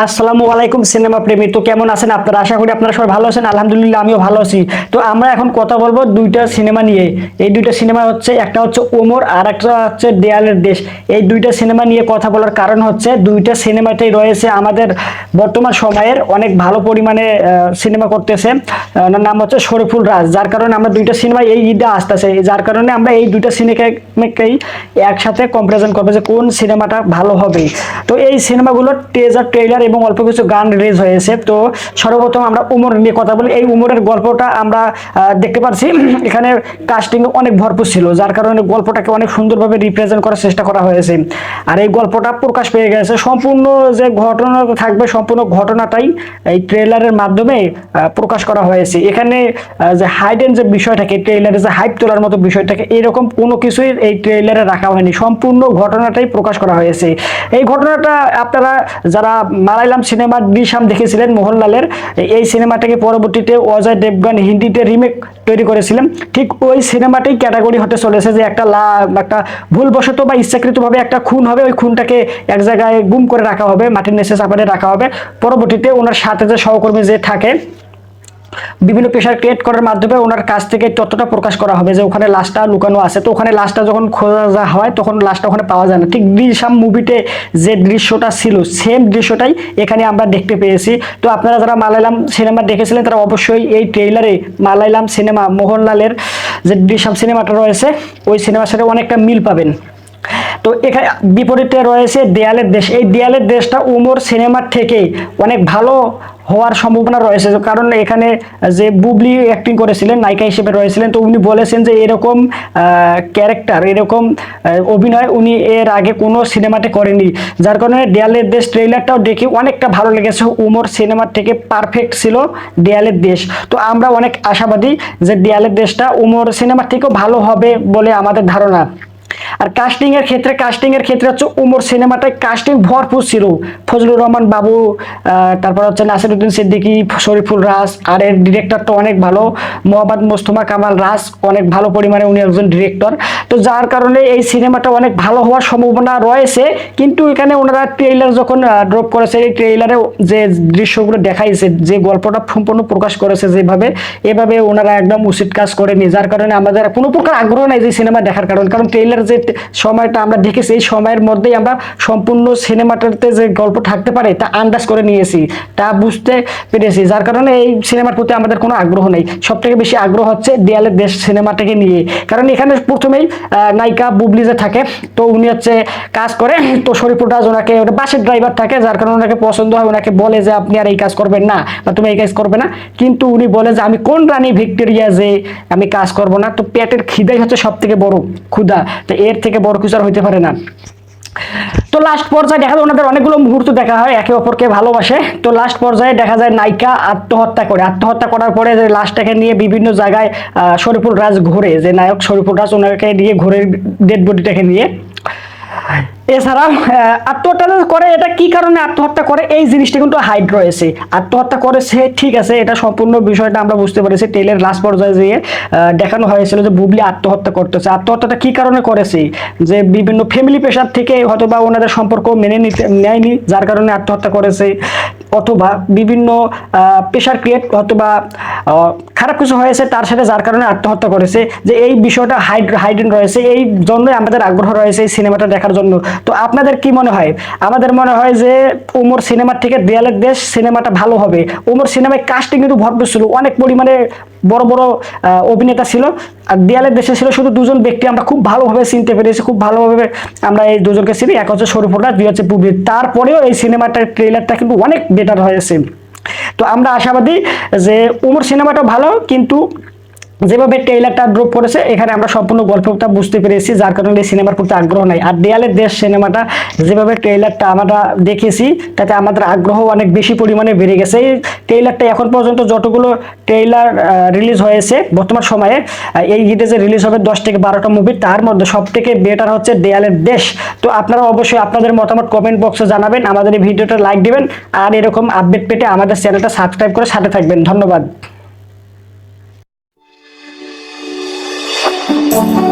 আসসালামু আলাইকুম সিনেমা প্রেমী। তো কেমন আছেন আপনারা? আশা করি আপনারা সবাই ভালো আছেন। আলহামদুলিল্লাহ, আমিও ভালো আছি। তো আমরা এখন কথা বলব দুইটা সিনেমা নিয়ে। এই দুইটা সিনেমা হচ্ছে, একটা হচ্ছে ওমর আর একটা হচ্ছে দেয়ালের দেশ। এই দুইটা সিনেমা নিয়ে কথা বলার কারণ হচ্ছে, দুইটা সিনেমাতেই রয়েছে আমাদের বর্তমান সময়ের অনেক ভালো পরিমাণে সিনেমা করতেছে। নাম হচ্ছে শরীফুল রাজ। যার কারণে আমরা দুইটা সিনেমা এই ঈদে আসতেছে। যার কারণে আমরা এই দুইটা সিনেমাকেই একসাথে কম্পারিজন করব যে কোন সিনেমাটা ভালো হবে। তো এই সিনেমাগুলোর টেজার ট্রেলার এবং অল্প কিছু গান রিলিজ হয়েছে। তো সর্বপ্রথম আমরা উমর নিয়ে কথা বলি। এই উমরের গল্পটা আমরা দেখতে পাচ্ছি এখানে কাস্টিং অনেক ভরপুর ছিল, যার কারণে গল্পটাকে অনেক সুন্দরভাবে রিপ্রেজেন্ট করার চেষ্টা করা হয়েছে। আর এই গল্পটা প্রকাশ পেয়ে গেছে। সম্পূর্ণ যে ঘটনা থাকবে, সম্পূর্ণ ঘটনাটাই এই ট্রেলারের মাধ্যমে প্রকাশ করা হয়েছে। এখানে যে হাইডেন যে বিষয়টাকে ট্রেলারে যে হাইপ তোলার মতো বিষয়টাকে, এরকম কোনো কিছুই এই ট্রেলারে রাখা হয়নি। সম্পূর্ণ ঘটনাটাই প্রকাশ করা হয়েছে। এই ঘটনাটা আপনারা যারা মালায়ালাম সিনেমার দিশাম দেখেছিলেন মোহনলালের। এই সিনেমাটাকে পরবর্তীতে অজয় দেবগান হিন্দিতে রিমেক তৈরি করেছিলেন। ঠিক ওই সিনেমাটাই ক্যাটাগরি হতে চলেছে যে একটা লা, একটা ভুলবশত বা ইচ্ছাকৃতভাবে একটা খুন হবে, ওই খুনটাকে এক জায়গায় গুম করে রাখা হবে, মাটির নিচে চাপারে রাখা হবে। পরবর্তীতে ওনার সাথে যে সহকর্মী যে থাকে বিভিন্ন প্রেশার ক্রিয়েট করার মাধ্যমে ওনার কাছ থেকে তথ্যটা প্রকাশ করা হবে যে ওখানে লাশটা লুকানো আছে। তো ওখানে লাশটা যখন খোঁজা হয়, তখন লাশটা ওখানে পাওয়া যায় না। ঠিক দৃশ্যাম মুভিতে যে দৃশ্যটা ছিল সেম দৃশ্যটাই এখানে আমরা দেখতে পেয়েছি। তো আপনারা যারা মালায়ালাম সিনেমা দেখেছিলেন, তারা অবশ্যই এই ট্রেইলারে মালায়ালাম সিনেমা মোহনলালের যে দৃশ্যাম সিনেমাটা রয়েছে, ওই সিনেমার সাথে অনেকটা মিল পাবেন। তো এখানে বিপরীতে রয়েছে দেয়ালের দেশ। এই দেয়ালের দেশটা উমর সিনেমার থেকে অনেক ভালো হওয়ার সম্ভাবনা রয়েছে। কারণ এখানে যে বুবলি অ্যাক্টিং করেছিলেন, নায়িকা হিসেবে রয়েছিলেন, তো উনি বলেছেন যে এরকম ক্যারেক্টার এরকম অভিনয় উনি এর আগে কোনো সিনেমাতে করেনি যার কারণে দেয়ালের দেশ ট্রেলারটাও দেখি অনেকটা ভালো লেগেছে। উমর সিনেমার থেকে পারফেক্ট ছিল দেয়ালের দেশ। তো আমরা অনেক আশাবাদী যে দেয়ালের দেশটা উমর সিনেমার থেকেও ভালো হবে বলে আমাদের ধারণা। আর কাস্টিং এর ক্ষেত্রে কাস্টিং এর ক্ষেত্রে হচ্ছে উমর সিনেমাটায় কাস্টিং ভরপুর ছিল। ফজলুর রহমান বাবু তারপর হচ্ছে নাসিরুদ্দিন সিদ্দিকী, শরীফুল রাজ, আর এর ডিরেক্টরটা অনেক ভালো। মোহাম্মদ মোস্তফা কামাল রাজ অনেক ভালো পরিমাণে উনি একজন ডিরেক্টর তো যার কারণে এই সিনেমাটা অনেক ভালো হওয়ার সম্ভাবনা রয়েছে। কিন্তু এখানে ওনারা ট্রেইলার যখন ড্রপ করেছে, এই ট্রেইলারে যে দৃশ্যগুলো দেখাইছে, যে গল্পটা সম্পূর্ণ প্রকাশ করেছে যেভাবে, এভাবে ওনারা একদম উচিত কাজ করেনি যার কারণে আমাদের কোনো প্রকার আগ্রহ নাই যে সিনেমা দেখার কারণ। কারণ ট্রেইলার যে সময়টা আমরা দেখেছি, এই সময়ের মধ্যেই আমরা সম্পূর্ণ সিনেমাটাতে যে গল্প থাকতে পারে, তা আন্দাজ করে নিয়েছি, তা বুঝতে পেরেছি। যার কারণে এই সিনেমার প্রতি আমাদের কোনো আগ্রহ নেই। সব থেকে বেশি আগ্রহ হচ্ছে দেয়ালের দেশ সিনেমাটাকে নিয়ে। কারণ এখানে প্রথমেই নায়িকা বুবলি যে থাকে, তো উনি হচ্ছে কাজ করে, তো শরীফুল রাজ ওনাকে বাসের ড্রাইভার থাকে, যার কারণে ওনাকে পছন্দ হয়, ওনাকে বলে যে, আপনি আর এই কাজ করবেন না, বা তুমি এই কাজ করবে না। কিন্তু উনি বলে যে, আমি কোন রানী ভিক্টোরিয়া যে আমি কাজ করব না? তো পেটের খিদাই হচ্ছে সব থেকে বড় ক্ষুধা। তো এর থেকে বড় কিছু আর হইতে পারে না। তো লাস্ট পর্যায়ে দেখা যায় ওনাদের অনেকগুলো মুহূর্ত দেখা হয়, একে অপরকে ভালোবাসে। তো লাস্ট পর্যায়ে দেখা যায় নায়িকা আত্মহত্যা করে। আত্মহত্যা করার পরে যে লাস্টটাকে নিয়ে বিভিন্ন জায়গায় শরীফুল রাজ ঘুরে। যে নায়ক শরীফুল রাজ ওনাকে নিয়ে ঘুরে ডেড বডিটাকে নিয়ে। এছাড়া আত্মহত্যা করে, এটা কি কারণে আত্মহত্যা করে? এই জিনিসটা কিন্তু হাইড রয়েছে। আত্মহত্যা করেছে, ঠিক আছে, এটা সম্পূর্ণ বিষয়টা আমরা বুঝতে পেরেছি। টেলের লাস্ট পর্যায়ে যেয়ে দেখানো হয়েছিল যে বুবলি আত্মহত্যা করতেছে। আত্মহত্যাটা কি কারণে করেছে? যে বিভিন্ন ফ্যামিলি প্রেশার থেকে হয়তো বা ওনাদের সম্পর্ক মেনে নিতে, নেয়নি, যার কারণে আত্মহত্যা করেছে। অথবা বিভিন্ন প্রেশার ক্রিয়েট অথবা খারাপ কিছু হয়েছে তার সাথে যার কারণে আত্মহত্যা করেছে, যে এই বিষয়টা হাইড হাইডেন রয়েছে, এই জন্যই আমাদের আগ্রহ রয়েছে এই সিনেমাটা দেখার জন্য। তো আপনাদের কি মনে হয়? আমাদের মনে হয় যে উমর সিনেমার থেকে দেয়ালের দেশ সিনেমাটা ভালো হবে। উমর সিনেমায় কাস্টিং কিন্তু ভরপুর ছিল, অনেক পরিমাণে বড় বড় অভিনেতা ছিল। আর দেয়ালের দেশে ছিল শুধু দুজন ব্যক্তি। আমরা খুব ভালোভাবে চিনতে পেরেছি, খুব ভালোভাবে আমরা এই দুজনকে চিনি। এক হচ্ছে সরু ফোটা দুই হচ্ছে পুবি তারপরেও এই সিনেমাটার ট্রেলারটা কিন্তু অনেক বেটার হয়েছে। তো আমরা আশাবাদী যে উমর সিনেমাটা ভালো, কিন্তু যেভাবে ট্রেলারটা ড্রপ করেছে, এখানে আমরা সম্পূর্ণ গল্পটা বুঝতে পেরেছি, যার কারণে এই সিনেমার প্রতি আগ্রহ নাই। আর দেয়ালের দেশ সিনেমাটা যেভাবে ট্রেলারটা আমরা দেখেছি, তাতে আমাদের আগ্রহ অনেক বেশি পরিমাণে বেড়ে গেছে। এই ট্রেলারটা এখন পর্যন্ত যতগুলো ট্রেলার রিলিজ হয়েছে বর্তমান সময়ে এই ঈদে যে রিলিজ হবে দশ থেকে বারোটা মুভি তার মধ্যে সব থেকে বেটার হচ্ছে দেয়ালের দেশ। তো আপনারা অবশ্যই আপনাদের মতামত কমেন্ট বক্সে জানাবেন, আমাদের এই ভিডিওটা লাইক দিবেন, আর এরকম আপডেট পেতে আমাদের চ্যানেলটা সাবস্ক্রাইব করে সাথে থাকবেন। ধন্যবাদ। Música